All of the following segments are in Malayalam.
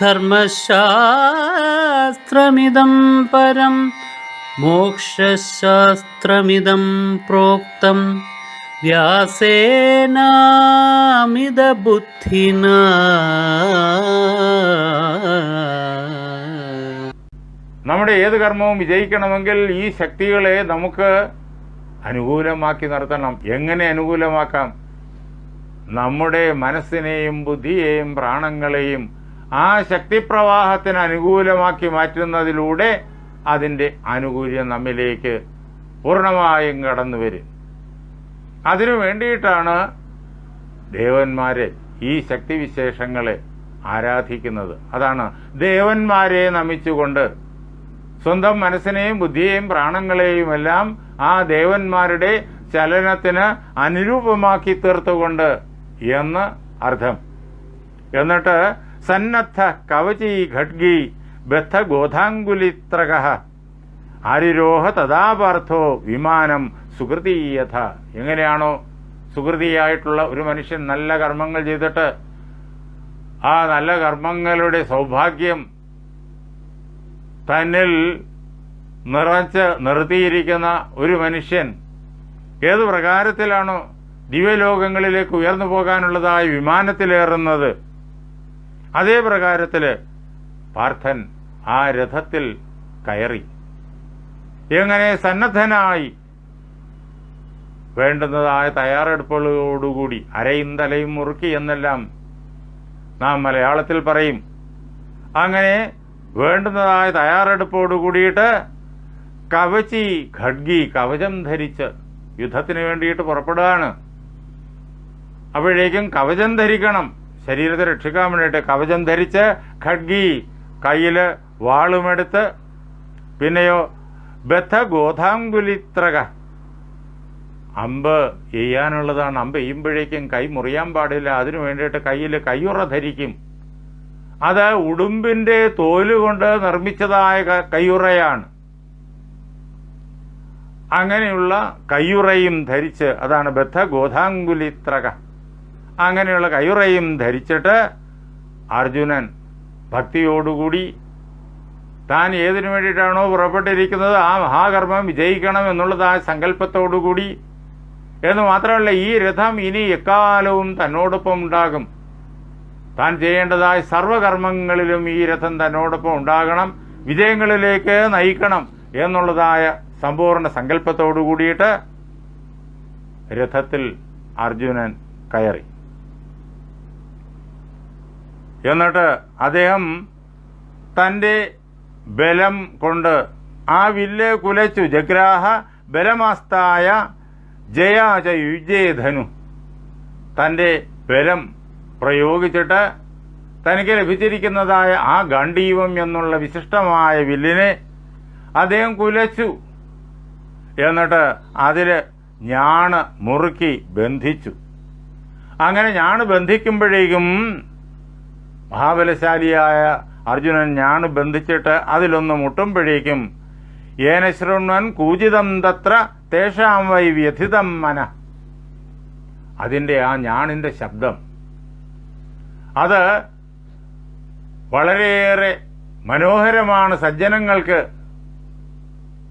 ധർമ്മശാസ്ത്രമിദം പരം മോക്ഷശാസ്ത്രമിതം പ്രോക്തം. വ്യാസേനാമിതബുദ്ധിനാ. നമ്മുടെ ഏത് കർമ്മവും വിജയിക്കണമെങ്കിൽ ഈ ശക്തികളെ നമുക്ക് അനുകൂലമാക്കി നിർത്തണം എങ്ങനെ അനുകൂലമാക്കാം? നമ്മുടെ മനസ്സിനെയും ബുദ്ധിയെയും പ്രാണങ്ങളെയും ആ ശക്തിപ്രവാഹത്തിന് അനുകൂലമാക്കി മാറ്റുന്നതിലൂടെ അതിന്റെ ആനുകൂല്യം നമ്മിലേക്ക് പൂർണമായും കടന്നു വരും. അതിനു വേണ്ടിയിട്ടാണ് ദേവന്മാരെ ഈ ശക്തിവിശേഷങ്ങളെ ആരാധിക്കുന്നത്. അതാണ് ദേവന്മാരെ നമിച്ചുകൊണ്ട് സ്വന്തം മനസ്സിനെയും ബുദ്ധിയെയും പ്രാണങ്ങളെയും എല്ലാം ആ ദേവന്മാരുടെ ചലനത്തിന് അനുരൂപമാക്കി തീർത്തുകൊണ്ട് എന്ന് അർത്ഥം. എന്നിട്ട് സന്നദ്ധ കവചി ഖഡ്ഗി ബദ്ധ ഗോധാങ്കുലിത്രക ആരിരോഹ തഥാപാർത്ഥോ വിമാനം സുഹൃതീയഥ എങ്ങനെയാണോ സുഹൃതിയായിട്ടുള്ള ഒരു മനുഷ്യൻ നല്ല കർമ്മങ്ങൾ ചെയ്തിട്ട് ആ നല്ല കർമ്മങ്ങളുടെ സൗഭാഗ്യം തന്നിൽ നിറച്ച് നിർത്തിയിരിക്കുന്ന ഒരു മനുഷ്യൻ ഏത് പ്രകാരത്തിലാണോ ദിവ്യലോകങ്ങളിലേക്ക് ഉയർന്നു പോകാനുള്ളതായ വിമാനത്തിലേറുന്നത് അതേ പ്രകാരത്തിൽ പാർത്ഥൻ ആ രഥത്തിൽ കയറി. എങ്ങനെ സന്നദ്ധനായി വേണ്ടുന്നതായ തയ്യാറെടുപ്പുകളോടുകൂടി അരയും തലയും മുറുക്കി എന്നെല്ലാം നാം മലയാളത്തിൽ പറയും. അങ്ങനെ വേണ്ടുന്നതായ തയ്യാറെടുപ്പോട് കൂടിയിട്ട് കവചി ഖഡ്ഗി കവചം ധരിച്ച് യുദ്ധത്തിന് വേണ്ടിയിട്ട് പുറപ്പെടുകയാണ്. അപ്പോഴേക്കും കവചം ധരിക്കണം. ശരീരത്തെ രക്ഷിക്കാൻ വേണ്ടിയിട്ട് കവചം ധരിച്ച് ഖഡ്ഗി കയ്യിൽ വാളുമെടുത്ത് പിന്നെയോ ബദ്ധ ഗോധാങ്കുലിത്രക അമ്പ് ചെയ്യാനുള്ളതാണ്. അമ്പ് ചെയ്യുമ്പോഴേക്കും കൈ മുറിയാൻ പാടില്ല. അതിനു വേണ്ടിയിട്ട് കയ്യിൽ കയ്യുറ ധരിക്കും. അത് ഉടുമ്പിന്റെ തോലുകൊണ്ട് നിർമ്മിച്ചതായ കയ്യുറയാണ്. അങ്ങനെയുള്ള കയ്യുറയും ധരിച്ച് അതാണ് ബദ്ധ ഗോധാങ്കുലിത്രക അങ്ങനെയുള്ള കയ്യുറയും ധരിച്ചിട്ട് അർജുനൻ ഭക്തിയോടുകൂടി താൻ ഏതിനു വേണ്ടിയിട്ടാണോ പുറപ്പെട്ടിരിക്കുന്നത് ആ മഹാകർമ്മം വിജയിക്കണം എന്നുള്ളത് ആ സങ്കല്പത്തോടുകൂടി എന്ന് മാത്രമല്ല ഈ രഥം ഇനി എക്കാലവും തന്നോടൊപ്പം ഉണ്ടാകും. താൻ ചെയ്യേണ്ടതായ സർവകർമ്മങ്ങളിലും ഈ രഥം തന്നോടൊപ്പം ഉണ്ടാകണം വിജയങ്ങളിലേക്ക് നയിക്കണം എന്നുള്ളതായ സമ്പൂർണ സങ്കല്പത്തോടു കൂടിയിട്ട് രഥത്തിൽ അർജുനൻ കയറി. എന്നിട്ട് അദ്ദേഹം തന്റെ ബലം കൊണ്ട് ആ വില്ല് കുലച്ചു. ജഗ്രാഹ ബലമാസ്തായ ജയാച യുജേധനു തന്റെ ബലം പ്രയോഗിച്ചിട്ട് തനിക്ക് ലഭിച്ചിരിക്കുന്നതായ ആ ഗണ്ഡീവം എന്നുള്ള വിശിഷ്ടമായ വില്ലിനെ അദ്ദേഹം കുലച്ചു. എന്നിട്ട് അതിൽ ഞാണ് മുറുക്കി ബന്ധിച്ചു. അങ്ങനെ ഞാണ് ബന്ധിക്കുമ്പോഴേക്കും മഹാബലശാലിയായ അർജുനൻ ഞാൻ ബന്ധിച്ചിട്ട് അതിലൊന്ന് മുട്ടുമ്പോഴേക്കും ഏന കൂചിതം തത്ര തേഷാം വൈ വ്യഥിതം മന. അതിന്റെ ആ ഞാണിന്റെ ശബ്ദം. അത് വളരെയേറെ മനോഹരമാണ് സജ്ജനങ്ങൾക്ക്.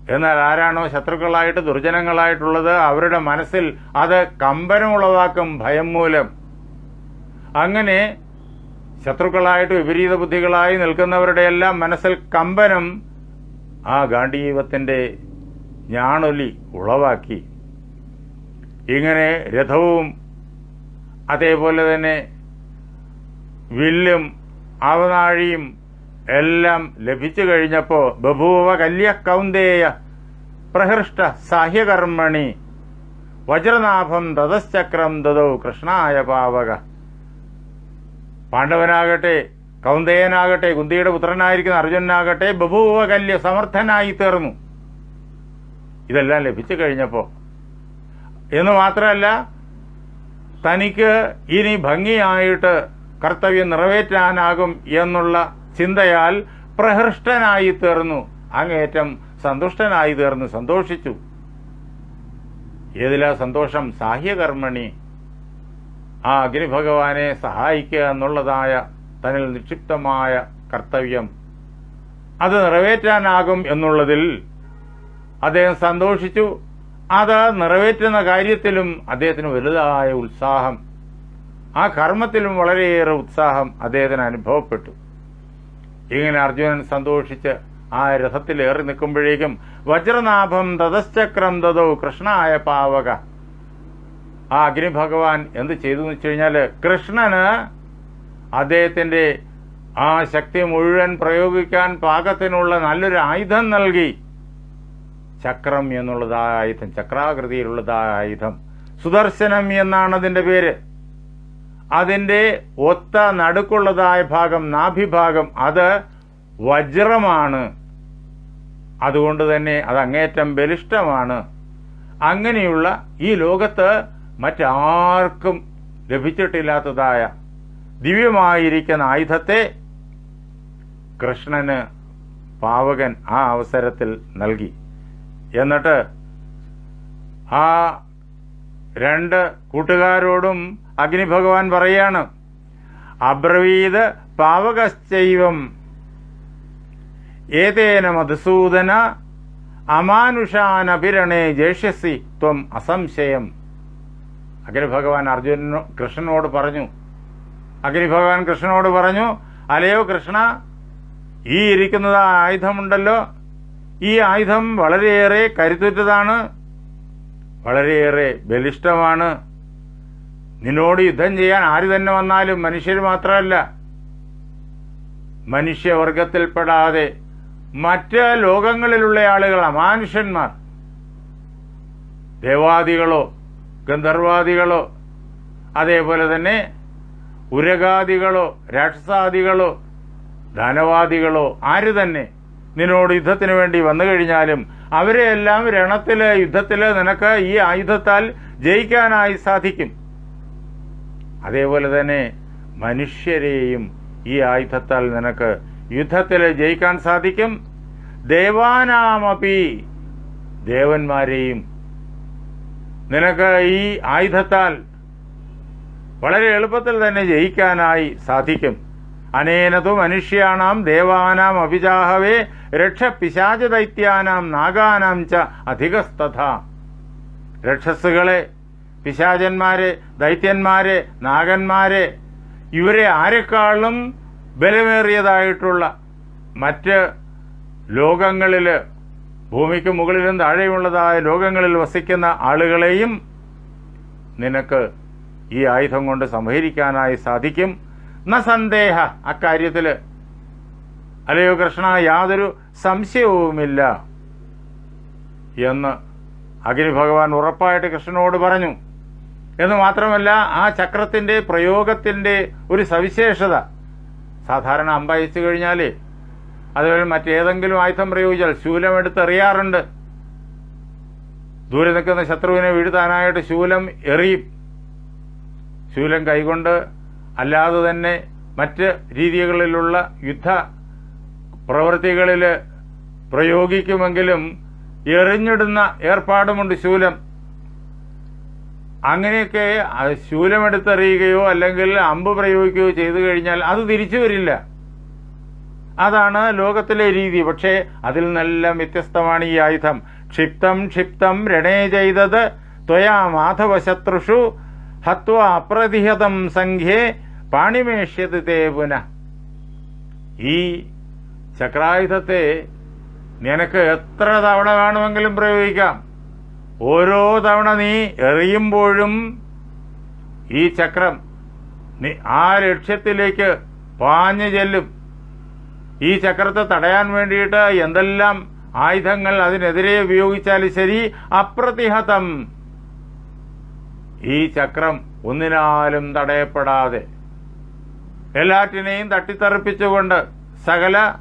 എന്നാൽ ആരാണോ ശത്രുക്കളായിട്ട് ദുർജനങ്ങളായിട്ടുള്ളത് അവരുടെ മനസ്സിൽ അത് കമ്പനമുളവാക്കും ഭയം മൂലം. അങ്ങനെ ശത്രുക്കളായിട്ട് വിപരീത ബുദ്ധികളായി നിൽക്കുന്നവരുടെ എല്ലാം മനസ്സിൽ കമ്പനം ആ ഗാന്ധീവത്തിന്റെ ഞാണൊലി ഉളവാക്കി. ഇങ്ങനെ രഥവും അതേപോലെ തന്നെ വില്ലും അവനാഴിയും എല്ലാം ലഭിച്ചു കഴിഞ്ഞപ്പോൾ ബഭൂവ കല്യ കൗന്ദേയ പ്രഹൃഷ്ട സാഹ്യകർമ്മണി വജ്രനാഭം തതശ്ചക്രം ദതൗ കൃഷ്ണായ പാവക. പാണ്ഡവനാകട്ടെ കൗന്ദേയനാകട്ടെ കുന്തിയുടെ പുത്രനായിരിക്കുന്ന അർജുനനാകട്ടെ ബഭൂവകല്യ സമർത്ഥനായി തീർന്നു. ഇതെല്ലാം ലഭിച്ചു കഴിഞ്ഞപ്പോൾ എന്ന് മാത്രമല്ല തനിക്ക് ഇനി ഭംഗിയായിട്ട് കർത്തവ്യം നിറവേറ്റാനാകും എന്നുള്ള ചിന്തയാൽ പ്രഹൃഷ്ടനായി തീർന്നു. അങ്ങേറ്റം സന്തുഷ്ടനായി തീർന്നു സന്തോഷിച്ചു. ഏതിലാ സന്തോഷം? സാഹ്യകർമ്മണി ആ അഗ്നിഭഗവാനെ സഹായിക്കുക എന്നുള്ളതായ തനിൽ നിക്ഷിപ്തമായ കർത്തവ്യം. അത് നിറവേറ്റാനാകും എന്നുള്ളതിൽ അദ്ദേഹം സന്തോഷിച്ചു. അത് നിറവേറ്റുന്ന കാര്യത്തിലും അദ്ദേഹത്തിന് വലുതായ ഉത്സാഹം. ആ കർമ്മത്തിലും വളരെയേറെ ഉത്സാഹം അദ്ദേഹത്തിന് അനുഭവപ്പെട്ടു. ഇങ്ങനെ അർജുനൻ സന്തോഷിച്ച് ആ രഥത്തിൽ ഏറി നിൽക്കുമ്പോഴേക്കും വജ്രനാഭം തതശ്ചക്രം തതോ കൃഷ്ണായ പാവക ആ അഗ്നി ഭഗവാൻ എന്ത് ചെയ്തു എന്ന് വെച്ച് കഴിഞ്ഞാൽ കൃഷ്ണന് അദ്ദേഹത്തിന്റെ ആ ശക്തി മുഴുവൻ പ്രയോഗിക്കാൻ പാകത്തിനുള്ള നല്ലൊരു ആയുധം നൽകി. ചക്രം എന്നുള്ളതായ ആയുധം ചക്രാകൃതിയിലുള്ളതായ ആയുധം. സുദർശനം എന്നാണ് അതിന്റെ പേര്. അതിന്റെ ഒത്ത നടുക്കുള്ളതായ ഭാഗം നാഭിഭാഗം അത് വജ്രമാണ്. അതുകൊണ്ട് തന്നെ അത് അങ്ങേറ്റം ബലിഷ്ടമാണ് അങ്ങനെയുള്ള ഈ ലോകത്ത് മറ്റാർക്കും ലഭിച്ചിട്ടില്ലാത്തതായ ദിവ്യമായിരിക്കുന്ന ആയുധത്തെ കൃഷ്ണന് പാവകൻ ആ അവസരത്തിൽ നൽകി. എന്നിട്ട് ആ രണ്ട് കൂട്ടുകാരോടും അഗ്നിഭഗവാൻ പറയാണ് അബ്രവീത് പാവകശ്ചൈവം ഏതേന മധുസൂദന അമാനുഷാനഭിരണേ ജേഷ്യസി ത്വം അസംശയം. അഗ്നിഭഗവാൻ അർജുനോ കൃഷ്ണനോട് പറഞ്ഞു. അഗ്നിഭഗവാൻ കൃഷ്ണനോട് പറഞ്ഞു അലയോ കൃഷ്ണ ഈ ഇരിക്കുന്നത് ആയുധമുണ്ടല്ലോ. ഈ ആയുധം വളരെയേറെ കരുത്തുറ്റതാണ് വളരെയേറെ ബലിഷ്ടമാണ്. നിന്നോട് യുദ്ധം ചെയ്യാൻ ആര് തന്നെ വന്നാലും മനുഷ്യർ മാത്രമല്ല. മനുഷ്യവർഗത്തിൽപ്പെടാതെ മറ്റ് ലോകങ്ങളിലുള്ള ആളുകൾ അമാനുഷ്യന്മാർ ദേവാദികളോ ഗന്ധർവാദികളോ അതേപോലെ തന്നെ ഉരകാദികളോ രാക്ഷസാദികളോ ധനവാദികളോ ആര് തന്നെ നിന്നോട് യുദ്ധത്തിന് വേണ്ടി വന്നു കഴിഞ്ഞാലും അവരെയെല്ലാം രണത്തിൽ യുദ്ധത്തിൽ നിനക്ക് ഈ ആയുധത്താൽ ജയിക്കാനായി സാധിക്കും. അതേപോലെ തന്നെ മനുഷ്യരെയും ഈ ആയുധത്താൽ നിനക്ക് യുദ്ധത്തിൽ ജയിക്കാൻ സാധിക്കും. ദേവാനാമപി ദേവന്മാരെയും നിനക്ക് ഈ ആയുധത്താൽ വളരെ എളുപ്പത്തിൽ തന്നെ ജയിക്കാനായി സാധിക്കും. അനേനതു മനുഷ്യാണാം ദേവാനാം അഭിജാഹവേ രക്ഷ പിശാച ദൈത്യാനാം നാഗാനാം ച അധികസ്തഥ രക്ഷസുകളെ പിശാചന്മാരെ ദൈത്യന്മാരെ നാഗന്മാരെ ഇവരെ ആരെക്കാളും ബലമേറിയതായിട്ടുള്ള മറ്റ് ലോകങ്ങളിൽ ഭൂമിക്ക് മുകളിലും താഴെയുള്ളതായ ലോകങ്ങളിൽ വസിക്കുന്ന ആളുകളെയും നിനക്ക് ഈ ആയുധം കൊണ്ട് സംഹരിക്കാനായി സാധിക്കും. ന സന്ദേഹ. അക്കാര്യത്തിൽ അല്ലയോ കൃഷ്ണ യാതൊരു സംശയവുമില്ല എന്ന് അഗ്നി ഭഗവാൻ ഉറപ്പായിട്ട് കൃഷ്ണനോട് പറഞ്ഞു. എന്ന് മാത്രമല്ല ആ ചക്രത്തിന്റെ പ്രയോഗത്തിന്റെ ഒരു സവിശേഷത. സാധാരണ അമ്പയച്ചു കഴിഞ്ഞാൽ അതുപോലെ മറ്റേതെങ്കിലും ആയുധം പ്രയോഗിച്ചാൽ ശൂലം എടുത്തെറിയാറുണ്ട്. ദൂരെ നിൽക്കുന്ന ശത്രുവിനെ വീഴ്ത്താനായിട്ട് ശൂലം എറിയും. ശൂലം കൈകൊണ്ട് അല്ലാതെ തന്നെ മറ്റ് രീതികളിലുള്ള യുദ്ധ പ്രവൃത്തികളിൽ പ്രയോഗിക്കുമെങ്കിലും എറിഞ്ഞിടുന്ന ഏർപ്പാടുമുണ്ട് ശൂലം. അങ്ങനെയൊക്കെ ശൂലമെടുത്തെറിയുകയോ അല്ലെങ്കിൽ അമ്പ് പ്രയോഗിക്കുകയോ ചെയ്തു കഴിഞ്ഞാൽ അത് തിരിച്ചു വരില്ല. അതാണ് ലോകത്തിലെ രീതി. പക്ഷേ അതിൽ നല്ല വ്യത്യസ്തമാണ് ഈ ആയുധം. ക്ഷിപ്തം ക്ഷിപ്തം രണേ ചെയ്തത് ത്വയാ മാധവശത്രുഷു. ഹത്വ അപ്രതിഹതം സംഖ്യേ പാണിമേഷ്യത് തേ പുനഃ. ഈ ചക്രായുധത്തെ നിനക്ക് എത്ര തവണ വേണമെങ്കിലും പ്രയോഗിക്കാം? ഓരോ തവണ നീ എറിയുമ്പോഴും ഈ ചക്രം ആ ലക്ഷ്യത്തിലേക്ക് പാഞ്ഞു ചെല്ലും. ഈ ചക്രത്തെ തടയാൻ വേണ്ടിയിട്ട് എന്തെല്ലാം ആയുധങ്ങൾ അതിനെതിരെ ഉപയോഗിച്ചാലും ശരി അപ്രതിഹതം. ഈ ചക്രം ഒന്നിനാലും തടയപ്പെടാതെ എല്ലാറ്റിനെയും തട്ടിത്തെറിപ്പിച്ചുകൊണ്ട് സകല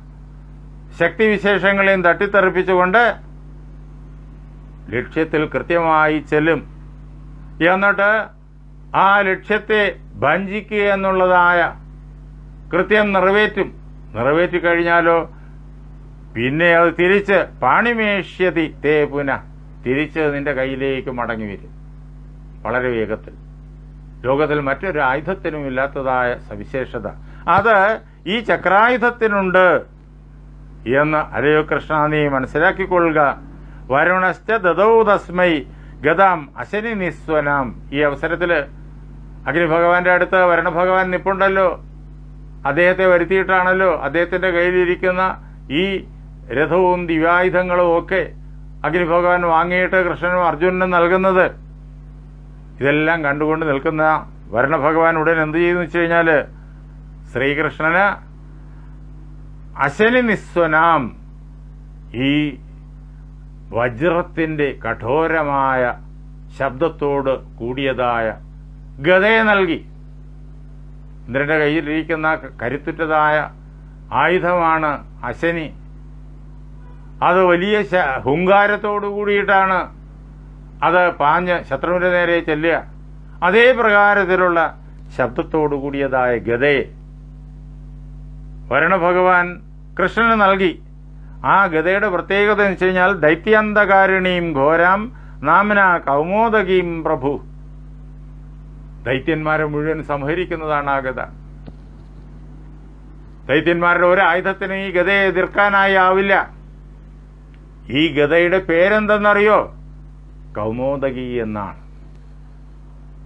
ശക്തിവിശേഷങ്ങളെയും തട്ടിത്തെറിപ്പിച്ചുകൊണ്ട് ലക്ഷ്യത്തിൽ കൃത്യമായി ചെല്ലും. എന്നിട്ട് ആ ലക്ഷ്യത്തെ ഭഞ്ചിക്കുക എന്നുള്ളതായ കൃത്യം നിറവേറ്റും. നിറവേറ്റി കഴിഞ്ഞാലോ? പിന്നെ അത് തിരിച്ച് പാണിമേഷ്യതി തേ പുന. തിരിച്ച് നിന്റെ കയ്യിലേക്ക് മടങ്ങി വരും. വളരെ വേഗത്തിൽ. ലോകത്തിൽ മറ്റൊരു ആയുധത്തിനും ഇല്ലാത്തതായ സവിശേഷത. അത് ഈ ചക്രായുധത്തിനുണ്ട് എന്ന് അരയോ കൃഷ്ണ നീ മനസ്സിലാക്കിക്കൊള്ളുക. വരുണശ്ച ദദൗ തസ്മൈ ഗതാം അശനി നിസ്വനാം ഈ അവസരത്തിൽ അഗ്നിഭഗവാന്റെ അടുത്ത് വരണഭഗവാൻ നിപ്പുണ്ടല്ലോ. അദ്ദേഹത്തെ വരുത്തിയിട്ടാണല്ലോ അദ്ദേഹത്തിന്റെ കയ്യിലിരിക്കുന്ന ഈ രഥവും ദിവ്യായുധങ്ങളും ഒക്കെ അഗ്നിഭഗവാൻ വാങ്ങിയിട്ട് കൃഷ്ണനും അർജുനനും നൽകുന്നത്. ഇതെല്ലാം കണ്ടുകൊണ്ട് നിൽക്കുന്ന വരണഭഗവാൻ ഉടൻ എന്ത് ചെയ്തു വെച്ച് കഴിഞ്ഞാൽ ശ്രീകൃഷ്ണന് അശനി നിസ്വനാം ഈ വജ്രത്തിന്റെ കഠോരമായ ശബ്ദത്തോട് കൂടിയതായ ഗതയെ നൽകി. ഇന്ദ്രന്റെ കയ്യിലിരിക്കുന്ന കരുത്തുറ്റതായ ആയുധമാണ് അശനി അത് വലിയ ഹുങ്കാരത്തോടു കൂടിയിട്ടാണ് അത് പാഞ്ഞ് ശത്രുവിന്റെ നേരെ ചെല്ലുക. അതേ പ്രകാരത്തിലുള്ള ശബ്ദത്തോടു കൂടിയതായ ഗതയെ വരണഭഗവാൻ കൃഷ്ണന് നൽകി. ആ ഗതയുടെ പ്രത്യേകത എന്ന് വെച്ച് കഴിഞ്ഞാൽ ദൈത്യാന്തകാരിണീം ഘോരാം നാമന കൗമോദകീം പ്രഭു. ദൈത്യന്മാരെ മുഴുവൻ സംഹരിക്കുന്നതാണ് ആ ഗത ദൈത്യന്മാരുടെ ഒരു ആയുധത്തിന് ഈ ഗതയെ എതിർക്കാനായി ആവില്ല. ഈ ഗതയുടെ പേരെന്തെന്നറിയോ? കൗമോദകി എന്നാണ്.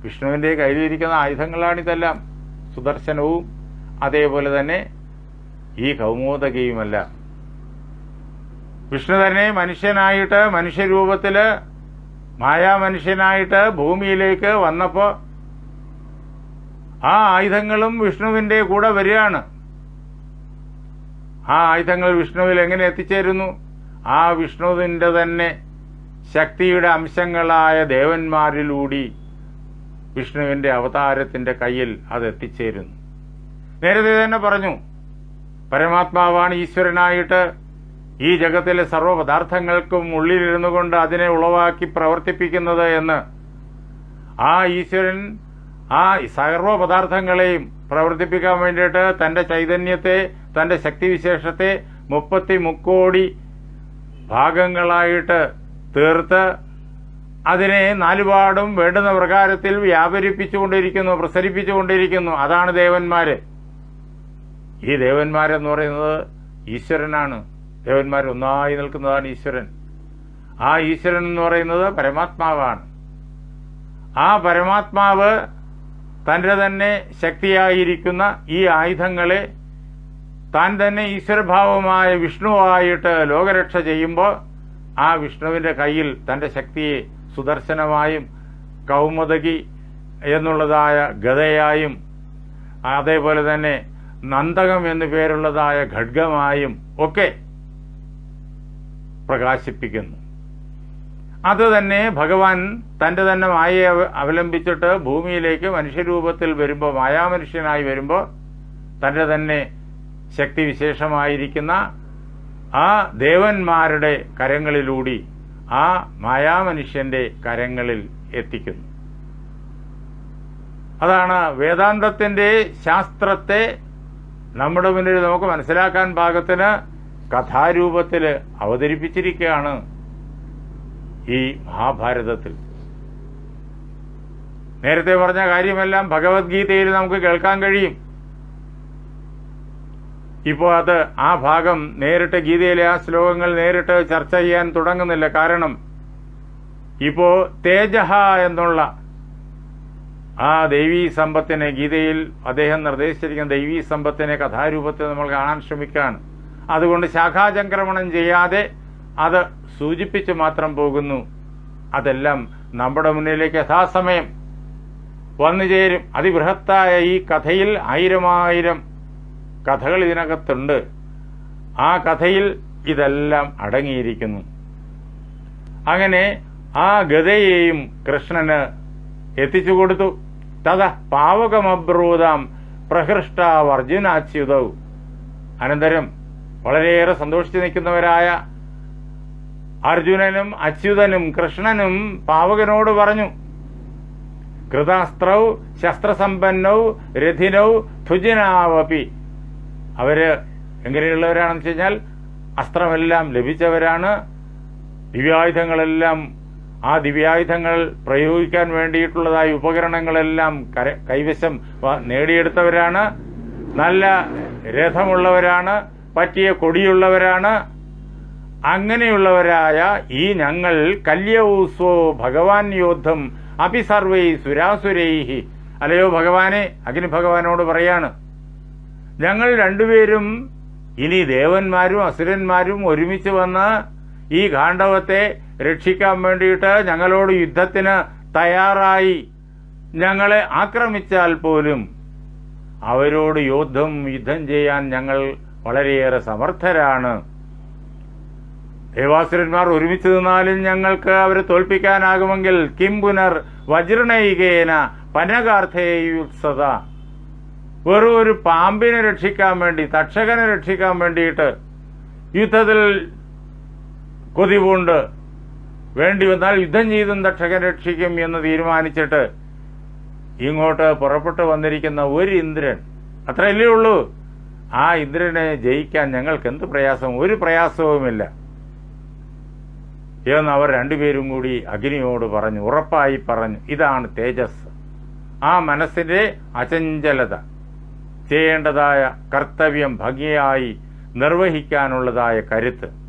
വിഷ്ണുവിന്റെ കയ്യിലിരിക്കുന്ന ആയുധങ്ങളാണിതെല്ലാം. സുദർശനവും അതേപോലെ തന്നെ ഈ കൗമോദകിയുമല്ല. വിഷ്ണു തന്നെ മനുഷ്യനായിട്ട് മനുഷ്യരൂപത്തിൽ മായാ മനുഷ്യനായിട്ട് ഭൂമിയിലേക്ക് വന്നപ്പോ ആ ആയുധങ്ങളും വിഷ്ണുവിന്റെ കൂടെ വരികയാണ്. ആ ആയുധങ്ങൾ വിഷ്ണുവിൽ എങ്ങനെ എത്തിച്ചേരുന്നു? ആ വിഷ്ണുവിന്റെ തന്നെ ശക്തിയുടെ അംശങ്ങളായ ദേവന്മാരിലൂടി വിഷ്ണുവിന്റെ അവതാരത്തിന്റെ കയ്യിൽ അത് എത്തിച്ചേരുന്നു. നേരത്തെ തന്നെ പറഞ്ഞു പരമാത്മാവാണ് ഈശ്വരനായിട്ട് ഈ ജഗത്തിലെ സർവപദാർത്ഥങ്ങൾക്കും ഉള്ളിലിരുന്നു കൊണ്ട് അതിനെ ഉളവാക്കി പ്രവർത്തിപ്പിക്കുന്നത് എന്ന്. ആ ഈശ്വരൻ ആ സർവ പദാർത്ഥങ്ങളെയും പ്രവർത്തിപ്പിക്കാൻ വേണ്ടിയിട്ട് തന്റെ ചൈതന്യത്തെ തന്റെ ശക്തിവിശേഷത്തെ മുപ്പത്തി മുക്കോടി ഭാഗങ്ങളായിട്ട് തീർത്ത് അതിനെ നാലുപാടും വേണ്ടുന്ന പ്രകാരത്തിൽ വ്യാപരിപ്പിച്ചുകൊണ്ടിരിക്കുന്നു പ്രസരിപ്പിച്ചുകൊണ്ടിരിക്കുന്നു. അതാണ് ദേവന്മാര്. ഈ ദേവന്മാരെന്ന് പറയുന്നത് ഈശ്വരനാണ്. ദേവന്മാർ ഒന്നായി നിൽക്കുന്നതാണ് ഈശ്വരൻ. ആ ഈശ്വരൻ എന്ന് പറയുന്നത് പരമാത്മാവാണ്. ആ പരമാത്മാവ് തന്റെ തന്നെ ശക്തിയായിരിക്കുന്ന ഈ ആയുധങ്ങളെ താൻ തന്നെ ഈശ്വരഭാവമായ വിഷ്ണുവായിട്ട് ലോകരക്ഷ ചെയ്യുമ്പോൾ ആ വിഷ്ണുവിന്റെ കയ്യിൽ തന്റെ ശക്തിയെ സുദർശനമായും കൗമുദകി എന്നുള്ളതായ ഗതയായും അതേപോലെ തന്നെ നന്ദകം എന്നു പേരുള്ളതായ ഖഡ്ഗമായും ഒക്കെ പ്രകാശിപ്പിക്കുന്നു. അത് തന്നെ ഭഗവാൻ തന്റെ തന്നെ മായയെ അവ- അവലംബിച്ചിട്ട് ഭൂമിയിലേക്ക് മനുഷ്യരൂപത്തിൽ വരുമ്പോൾ മായാമനുഷ്യനായി വരുമ്പോൾ തന്റെ തന്നെ ശക്തി വിശേഷമായിരിക്കുന്ന ആ ദേവന്മാരുടെ കരങ്ങളിലൂടി ആ മായാമനുഷ്യന്റെ കരങ്ങളിൽ എത്തിക്കുന്നു. അതാണ് വേദാന്തത്തിന്റെ ശാസ്ത്രത്തെ നമ്മുടെ മുന്നിൽ നമുക്ക് മനസ്സിലാക്കാൻ പാകത്തിന് കഥാരൂപത്തിൽ അവതരിപ്പിച്ചിരിക്കുകയാണ് ഈ മഹാഭാരതത്തിൽ. നേരത്തെ പറഞ്ഞ കാര്യമെല്ലാം ഭഗവത്ഗീതയിൽ നമുക്ക് കേൾക്കാൻ കഴിയും. ഇപ്പോൾ അത് ആ ഭാഗം നേരിട്ട് ഗീതയിലെ ആ ശ്ലോകങ്ങൾ നേരിട്ട് ചർച്ച ചെയ്യാൻ തുടങ്ങുന്നില്ല. കാരണം ഇപ്പോ തേജഹ എന്നുള്ള ആ ദൈവീ സമ്പത്തിനെ ഗീതയിൽ അദ്ദേഹം നിർദ്ദേശിച്ചിരിക്കുന്ന ദൈവീ സമ്പത്തിനെ കഥാരൂപത്തിൽ നമ്മൾ കാണാൻ ശ്രമിക്കുകയാണ്. അതുകൊണ്ട് ശാഖാചംക്രമണം ചെയ്യാതെ അത് സൂചിപ്പിച്ച് മാത്രം പോകുന്നു. അതെല്ലാം നമ്മുടെ മുന്നിലേക്ക് യഥാസമയം വന്നു ചേരും. അതിബൃഹത്തായ ഈ കഥയിൽ ആയിരമായിരം കഥകൾ ഇതിനകത്തുണ്ട്. ആ കഥയിൽ ഇതെല്ലാം അടങ്ങിയിരിക്കുന്നു. അങ്ങനെ ആ ഗതയെയും കൃഷ്ണന് എത്തിച്ചു കൊടുത്തു. തഥ പാവകമബ്രൂതാം പ്രഹൃഷ്ടാവർജുനാച്യുതവും അനന്തരം വളരെയേറെ സന്തോഷിച്ചു നിൽക്കുന്നവരായ അർജുനനും അച്യുതനും കൃഷ്ണനും പാവകനോട് പറഞ്ഞു കൃതാസ്ത്രൗ ശസ്ത്രസമ്പന്നൗ രഥിനൗ ധുജനാവപി അവർ എങ്ങനെയുള്ളവരാണെന്ന് വെച്ച് കഴിഞ്ഞാൽ അസ്ത്രമെല്ലാം ലഭിച്ചവരാണ്. ദിവ്യായുധങ്ങളെല്ലാം ആ ദിവ്യായുധങ്ങൾ പ്രയോഗിക്കാൻ വേണ്ടിയിട്ടുള്ളതായ ഉപകരണങ്ങളെല്ലാം കൈവശം നേടിയെടുത്തവരാണ്. നല്ല രഥമുള്ളവരാണ് പറ്റിയ കൊടിയുള്ളവരാണ്. അങ്ങനെയുള്ളവരായ ഈ ഞങ്ങൾ കല്യൗസ്വോ ഭഗവാൻ യോദ്ധം അപി സർവൈ സുരാസുരൈഹി. അല്ലയോ ഭഗവാനെ? അഗ്നി ഭഗവാനോട് പറയാണ്. ഞങ്ങൾ രണ്ടുപേരും ഇനി ദേവന്മാരും അസുരന്മാരും ഒരുമിച്ച് വന്ന് ഈ ഗാണ്ഡവത്തെ രക്ഷിക്കാൻ വേണ്ടിയിട്ട് ഞങ്ങളോട് യുദ്ധത്തിന് തയ്യാറായി. ഞങ്ങളെ ആക്രമിച്ചാൽ പോലും അവരോട് യോദ്ധം യുദ്ധം ചെയ്യാൻ ഞങ്ങൾ വളരെയേറെ സമർത്ഥരാണ്. ദേവാസുരന്മാർ ഒരുമിച്ച് നിന്നാലും ഞങ്ങൾക്ക് അവരെ തോൽപ്പിക്കാനാകുമെങ്കിൽ കിം പുനർ വജ്രണൈകേന പനകാർത്ഥേയുത്സത വെറും ഒരു പാമ്പിനെ രക്ഷിക്കാൻ വേണ്ടി തക്ഷകനെ രക്ഷിക്കാൻ വേണ്ടിയിട്ട് യുദ്ധത്തിൽ കൊതിവുണ്ട് വേണ്ടി വന്നാൽ യുദ്ധം ചെയ്തും തക്ഷകൻ രക്ഷിക്കും എന്ന് തീരുമാനിച്ചിട്ട് ഇങ്ങോട്ട് പുറപ്പെട്ടു വന്നിരിക്കുന്ന ഒരു ഇന്ദ്രൻ. അത്രയല്ലേ ഉള്ളൂ. ആ ഇന്ദ്രനെ ജയിക്കാൻ ഞങ്ങൾക്ക് എന്ത് പ്രയാസം? ഒരു പ്രയാസവുമില്ല. എന്ന് അവർ രണ്ടുപേരും കൂടി അഗ്നിയോട് പറഞ്ഞു ഉറപ്പായി പറഞ്ഞു ഇതാണ് തേജസ്. ആ മനസ്സിന്റെ അചഞ്ചലത ചെയ്യേണ്ടതായ കർത്തവ്യം ഭംഗിയായി നിർവഹിക്കാനുള്ളതായ കരുത്ത്.